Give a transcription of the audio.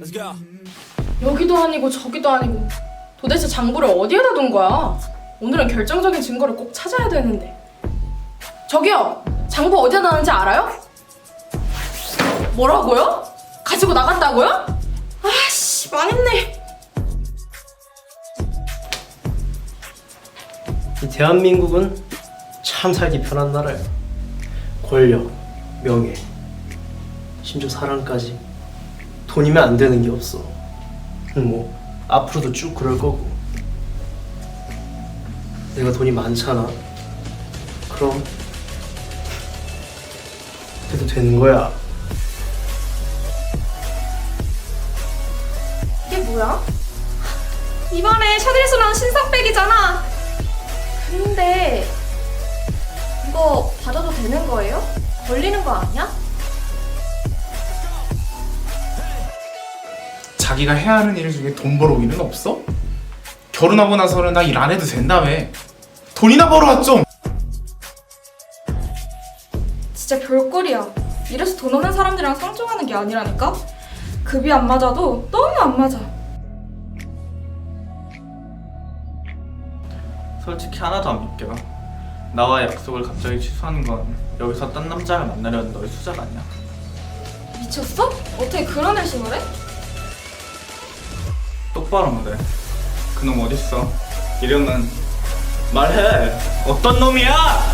Let's go. 여기도 아니고 저기도 아니고 도대체 장부를 어디에다 둔 거야? 오늘은 결정적인 증거를 꼭 찾아야 되는데 저기요 장부 어디에 놨는지 알아요? 뭐라고요? 가지고 나갔다고요? 아씨 망했네 이 대한민국은 참 살기 편한 나라야. 권력, 명예, 심지어 사랑까지 돈이면 안 되는 게 없어. 뭐 앞으로도 쭉 그럴 거고. 내가 돈이 많잖아. 그럼 해도 되는 거야. 이게 뭐야? 이번에 나온 신상백이잖아 근데 이거 받아도 되는 거예요? 걸리는 거 아니야? 자기가 해야 하는 일 중에 돈 일은 없어? 결혼하고 나서는 나 일 안 해도 된다며 돈이나 벌어와 좀 진짜 별꼴이야. 이래서 돈 없는 사람들이랑 상종하는 게 아니라니까? 급이 안 맞아도 너무 안 맞아. 솔직히 하나도 안 믿겨. 나와의 약속을 갑자기 취소하는 건 여기서 딴 남자를 만나려는 너의 수작 아니야? 미쳤어? 어떻게 그런 의심을 해? 똑바로 말해. 그놈 어딨어? 이러면 말해. 어떤 놈이야?